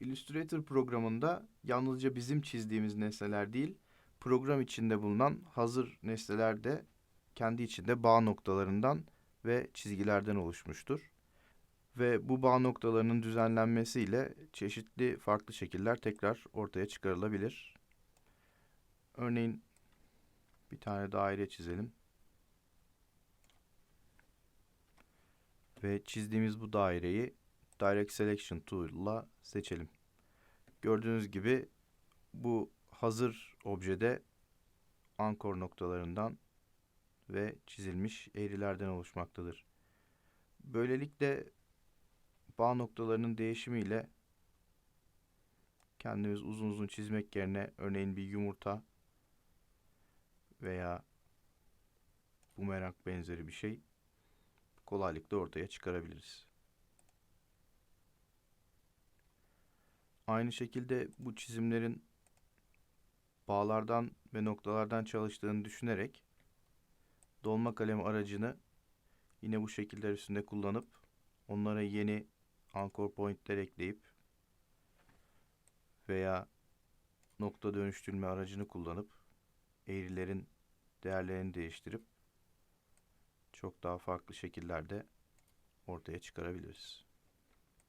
Illustrator programında yalnızca bizim çizdiğimiz nesneler değil, program içinde bulunan hazır nesneler de kendi içinde bağ noktalarından ve çizgilerden oluşmuştur. Ve bu bağ noktalarının düzenlenmesiyle çeşitli farklı şekiller tekrar ortaya çıkarılabilir. Örneğin bir tane daire çizelim. Ve çizdiğimiz bu daireyi Direct Selection Tool ile seçelim. Gördüğünüz gibi bu hazır objede ankor noktalarından ve çizilmiş eğrilerden oluşmaktadır. Böylelikle bağ noktalarının değişimiyle kendimiz uzun uzun çizmek yerine örneğin bir yumurta veya bumerang benzeri bir şey kolaylıkla ortaya çıkarabiliriz. Aynı şekilde bu çizimlerin bağlardan ve noktalardan çalıştığını düşünerek dolma kalem aracını yine bu şekiller üstünde kullanıp onlara yeni anchor pointler ekleyip veya nokta dönüştürme aracını kullanıp eğrilerin değerlerini değiştirip çok daha farklı şekillerde ortaya çıkarabiliriz.